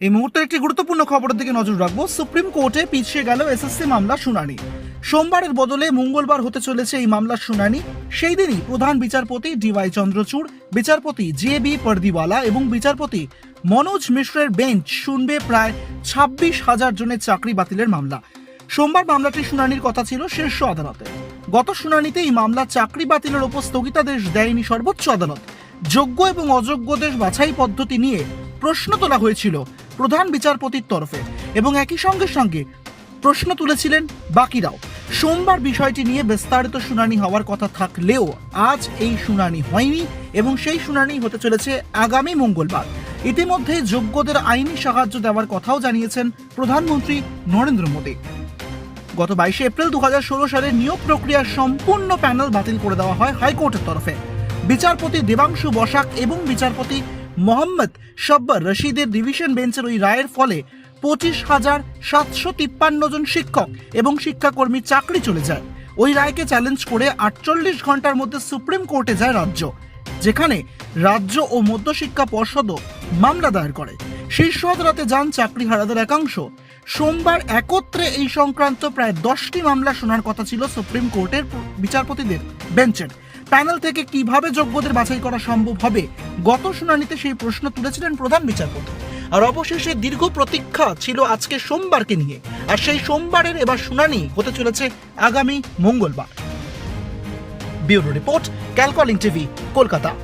এই মুহূর্তে একটি গুরুত্বপূর্ণ খবরের দিকে নজর রাখব। সুপ্রিম কোর্টে পিছিয়ে গেল এসএসসি মামলা শুনানি। সোমবারের বদলে মঙ্গলবার হতে চলেছে এই মামলার শুনানি। সেই দিনই প্রধান বিচারপতি ডিওয়াই চন্দ্রচূড়, বিচারপতি জে বি পর্দিওয়ালা এবং বিচারপতি মনোজ মিশ্রের বেঞ্চ শুনবে প্রায় ছাব্বিশ হাজার জনের চাকরি বাতিলের মামলা। সোমবার মামলাটির শুনানির কথা ছিল শীর্ষ আদালতে। গত শুনানিতে এই মামলা চাকরি বাতিলের ওপর স্থগিতাদেশ দেয়নি সর্বোচ্চ আদালত। যোগ্য এবং অযোগ্যদের বাছাই পদ্ধতি নিয়ে প্রশ্ন তোলা হয়েছিল। প্রধান বিচারপতির তরফে এবং একই সঙ্গে সঙ্গে প্রশ্ন তুলেছিলেন বাকিরাও। সোমবার বিষয়টি নিয়ে বিস্তারিত শুনানি হওয়ার কথা থাকলেও আজ এই শুনানি হয়নি এবং সেই শুনানি হতে চলেছে আগামী মঙ্গলবার। ইতিমধ্যে যোগ্যদের আইনি সাহায্য দেওয়ার কথাও জানিয়েছেন প্রধানমন্ত্রী নরেন্দ্র মোদী। গত বাইশে এপ্রিল দু হাজার ষোলো সালে নিয়োগ প্রক্রিয়ার সম্পূর্ণ প্যানেল বাতিল করে দেওয়া হয় হাইকোর্টের তরফে। বিচারপতি দেবাংশু বসাক এবং বিচারপতি মোহাম্মদ সব্বর রশিদের ডিভিশন বেঞ্চের ওই রায়ের ফলে পঁচিশ হাজার সাতশো তিপ্পান্ন জন শিক্ষক এবং শিক্ষাকর্মী চাকরি চলে যায়। ওই রায়কে চ্যালেঞ্জ করে আটচল্লিশ ঘণ্টার মধ্যে সুপ্রিম কোর্টে যায় রাজ্য, যেখানে রাজ্য ও মধ্যশিক্ষা পর্ষদও মামলা দায়ের করে। শীর্ষ আদালতে যান চাকরিহারাদের একাংশ। সোমবার একত্রে এই সংক্রান্ত প্রায় দশটি মামলা শোনার কথা ছিল সুপ্রিম কোর্টের বিচারপতিদের বেঞ্চের প্যানেল থেকে কীভাবে যোগ্যদের বাছাই করা সম্ভব হবে? গত শুনানিতে সেই প্রশ্ন তুলেছিলেন প্রধান বিচারপতি। আর অবশেষে দীর্ঘ প্রতীক্ষা ছিল আজকে সোমবারকে নিয়ে। আর সেই সোমবারের এবার শুনানি হতে চলেছে আগামী মঙ্গলবার। ব্যুরো রিপোর্ট, ক্যালকলিং টিভি, কলকাতা।